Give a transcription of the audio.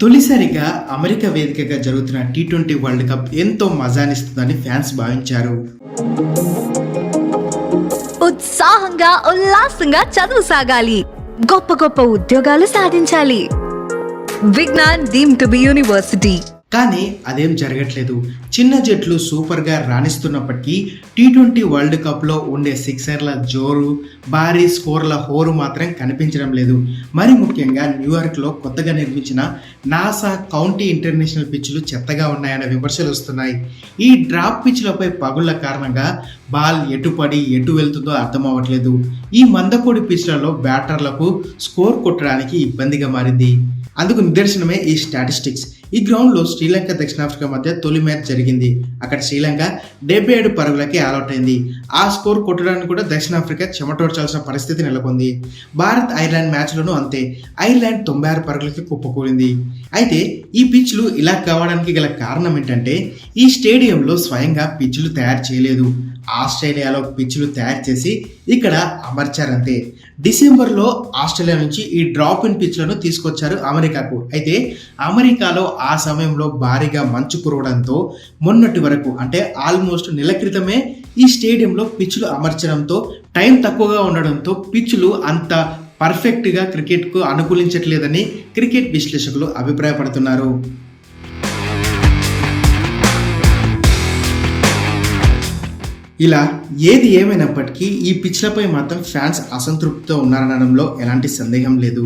తొలిసారిగా అమెరికా వేదికగా జరుగుతున్న టీ ట్వంటీ వరల్డ్ కప్ ఎంతో మజానిస్తుందని ఫ్యాన్స్ భావించారు. ఉత్సాహంగా ఉల్లాసంగా చదువు సాగాలి. గొప్ప గొప్ప ఉద్యోగాలు సాధించాలి. Vignan deemed to be university. కానీ అదేం జరగట్లేదు. చిన్న జట్లు సూపర్గా రాణిస్తున్నప్పటికీ టీ ట్వంటీ వరల్డ్ కప్లో ఉండే సిక్సర్ల జోరు భారీ స్కోర్ల హోరు మాత్రం కనిపించడం లేదు. మరి ముఖ్యంగా న్యూయార్క్లో కొత్తగా నిర్మించిన నాసా కౌంటీ ఇంటర్నేషనల్ పిచ్లు చెత్తగా ఉన్నాయనే విమర్శలు వస్తున్నాయి. ఈ డ్రాప్ పిచ్లపై పగుళ్ళ కారణంగా బాల్ ఎటు పడి ఎటు వెళ్తుందో అర్థం అవ్వట్లేదు ఈ మందకోడి పిచ్లలో బ్యాటర్లకు స్కోర్ కొట్టడానికి ఇబ్బందిగా మారింది. అందుకు నిదర్శనమే ఈ స్టాటిస్టిక్స్. ఈ గ్రౌండ్లో శ్రీలంక దక్షిణాఫ్రికా మధ్య తొలి మ్యాచ్ జరిగింది. అక్కడ శ్రీలంక డెబ్బై ఏడు పరుగులకి ఆల్అౌట్ అయింది. ఆ స్కోర్ కొట్టడానికి కూడా దక్షిణాఫ్రికా చెమటోడ్చాల్సిన పరిస్థితి నెలకొంది. భారత్ ఐర్లాండ్ మ్యాచ్లోనూ అంతే. ఐర్లాండ్ తొంభై ఆరు పరుగులకి కుప్పకూలింది. అయితే ఈ పిచ్లు ఇలా కావడానికి గల కారణం ఏంటంటే ఈ స్టేడియంలో స్వయంగా పిచ్లు తయారు చేయలేదు. ఆస్ట్రేలియాలో పిచ్లు తయారు చేసి ఇక్కడ అమర్చారంతే. డిసెంబర్లో ఆస్ట్రేలియా నుంచి ఈ డ్రాప్ ఇన్ పిచ్లను తీసుకొచ్చారు అమెరికాకు. అయితే అమెరికాలో ఆ సమయంలో భారీగా మంచు కురవడంతో మొన్నటి వరకు అంటే ఆల్మోస్ట్ నెల క్రితమే ఈ స్టేడియంలో పిచ్చులు అమర్చడంతో టైం తక్కువగా ఉండడంతో పిచ్చులు అంత పర్ఫెక్ట్గా క్రికెట్కు అనుకూలించట్లేదని క్రికెట్ విశ్లేషకులు అభిప్రాయపడుతున్నారు. ఇలా ఏది ఏమైనప్పటికీ ఈ పిచ్లపై మాత్రం ఫ్యాన్స్ అసంతృప్తితో ఉన్నారనడంలో ఎలాంటి సందేహం లేదు.